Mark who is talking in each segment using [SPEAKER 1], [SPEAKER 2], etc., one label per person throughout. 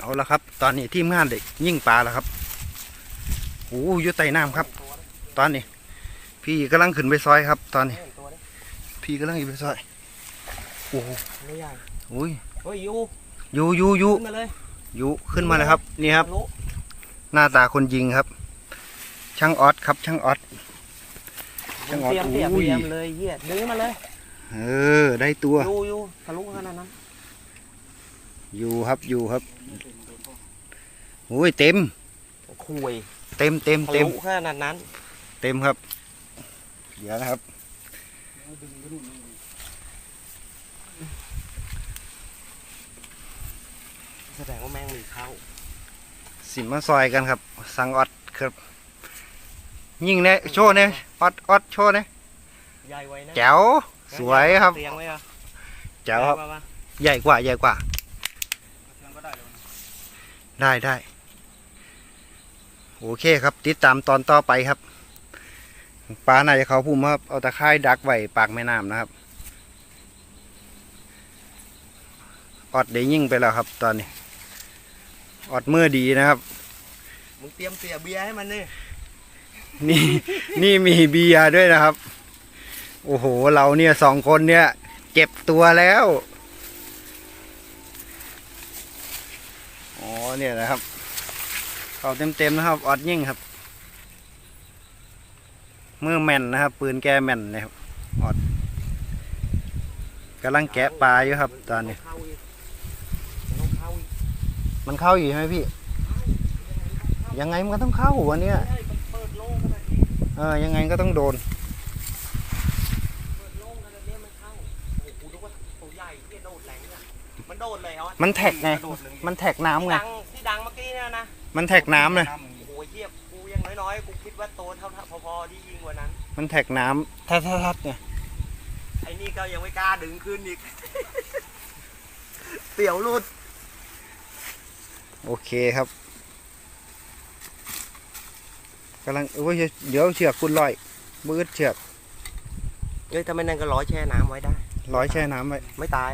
[SPEAKER 1] เอาละครับ ตอนนี้ทีมงานเด็กยิ่งปลาแล้วครับโอ้ยอยู่ใต้น้ำครับ ตอนนี้ พี่กำลังขึ้นไปซอยครับ ตอนนี้
[SPEAKER 2] ตัวนี้
[SPEAKER 1] พี่กำลังอยู่ไปซอยโอ้โห
[SPEAKER 2] ไม่ใหญ่
[SPEAKER 1] อุ้ย
[SPEAKER 2] เฮ้ยยู
[SPEAKER 1] อยู่อยู่อยู่
[SPEAKER 2] ขึ้นมาเลย
[SPEAKER 1] อยู่ขึ้นมาเลยครับ นี่ครับ
[SPEAKER 2] รู้
[SPEAKER 1] หน้าตาคนยิงครับ ช่างออสครับ ช่างออสจังหวะ
[SPEAKER 2] เตรียมเตรียม
[SPEAKER 1] อุ้ย
[SPEAKER 2] เตรียมเลยเหี้ยดึงมาเลย
[SPEAKER 1] เออ ได้ตัว
[SPEAKER 2] ยูยูทะลุขนาดนั้น
[SPEAKER 1] อยู่ครับอยู่ครับโอ้ยเต็ม
[SPEAKER 2] คุย
[SPEAKER 1] เต็มเต็ม
[SPEAKER 2] ทะ
[SPEAKER 1] เต็ม
[SPEAKER 2] ลุขนาดนั้น
[SPEAKER 1] เต็มครับเดี๋ยวนะครับ
[SPEAKER 2] แสดงว่าแม่งมีเข้า
[SPEAKER 1] สิมาซอยกันครับ สังออดครับ ยิงเนี่ยโชว์เนี่ยออดออดโชว์เนี่ย
[SPEAKER 2] ใหญ่ไว้นะ
[SPEAKER 1] แจ๋วสวยครับ
[SPEAKER 2] เตียงไว้ครับ
[SPEAKER 1] แจ๋วครับ
[SPEAKER 2] มามา
[SPEAKER 1] ใหญ่กว่าใหญ่กว่า ได้ได้โอเคครับ ติดตามตอนต่อไปครับปลาน่าจะเขาพุ่มครับ เอาตะไคร่ายดักไว้ปากแม่น้ำนะครับออดได้ยิ่งไปแล้วครับ ตอนนี้ออดมือดีนะครับ
[SPEAKER 2] มึงเตรียมเสียเบียร์ให้มันนี่
[SPEAKER 1] นี่นี่มีเบียร์ด้วยนะครับ โอ้โห เราเนี่ยสองคนเนี่ยเก็บตัวแล้ว อ๋อเนี่ยนะครับเขาเต็มๆนะครับ ออดยิ่งครับมือแม่นนะครับ ปืนแกแม่นนะครับออดกำลังแกะปลาอยู่ครับ ตอนนี้ มันเข้าอยู่ใช่ไหมพี่ ยังไงมันก็ต้องเข้าวันเนี้ย
[SPEAKER 2] เฮ้ยมันเปิดโล่งขนาดนี้
[SPEAKER 1] เออยังไงก็ต้องโดน
[SPEAKER 2] เปิดโล่งขนาดนี้มันเข้าโอ้โหกูนึกว่าตัวใหญ่ที่โดดแรงเนี่ยมันโดดเลยเหรอ
[SPEAKER 1] มันแท็กไง
[SPEAKER 2] โดดเลย
[SPEAKER 1] มันแท็กน้ำไง
[SPEAKER 2] ดังที่ดังเมื่อกี้เนี่ยนะ
[SPEAKER 1] มันแท็กน้ำเลย
[SPEAKER 2] โอ้โหเทียบกูยังน้อยๆ กูคิดว่าโตเท่าๆพอๆที่ยิงกว่านั้น
[SPEAKER 1] มันแท็กน้ำทัดทัดๆๆเนี่ย
[SPEAKER 2] ไอ้นี่ก็ยังไม่กล้าดึงขึ้นอีกเปี่ยวรุด
[SPEAKER 1] โอเคครับกำลังเอ้ยเดี๋ยวเชือกคุณลอยมืดเชือก
[SPEAKER 2] เฮ้ยถ้าไม่นั่นก็ร้อยแช่น้ำไว้ได้
[SPEAKER 1] ร้อยแช่น้ำไว้
[SPEAKER 2] ไม่ตาย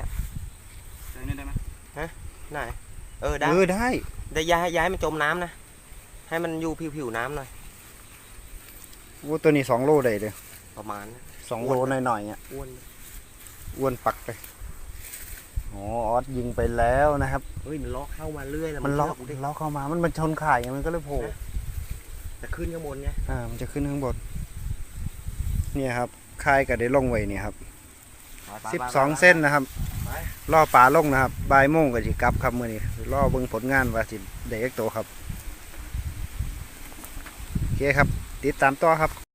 [SPEAKER 2] อะไหนเออได้
[SPEAKER 1] เออได้
[SPEAKER 2] แต่ย้ายย้ายมันจมน้ำนะให้มันอยู่ผิวๆน้ำหน่อย
[SPEAKER 1] โอ้ตัวนี้สองโลได้เลย
[SPEAKER 2] ประมาณนั้น
[SPEAKER 1] สองโลหน่อยๆเนี่ย
[SPEAKER 2] อ้วน
[SPEAKER 1] อ้วนปักไปอ๋อออสยิงไปแล้วนะครับ
[SPEAKER 2] เฮ้ยมันล็อกเข้ามาเรื่อยแล้ว
[SPEAKER 1] มันล็อก
[SPEAKER 2] เชื่กูดิ
[SPEAKER 1] ล็อกเข้ามามันมันชนข่ายไงมันก็เลยโผล่
[SPEAKER 2] แต่ขึ้นข้างบนไง
[SPEAKER 1] อ่ามันจะขึ้นข้างบนเนี่ยครับค่ายก็ได้ลงไว้เนี่ยครับสิบสองเส้นนะครับ ล่อปลาลงนะครับบ่ายโมงกันสิกลับครับมื่อนี้ล่อเบิ่งผลงานว่าสิเด็กโตครับ โอเคครับ ติดตามต่อครับ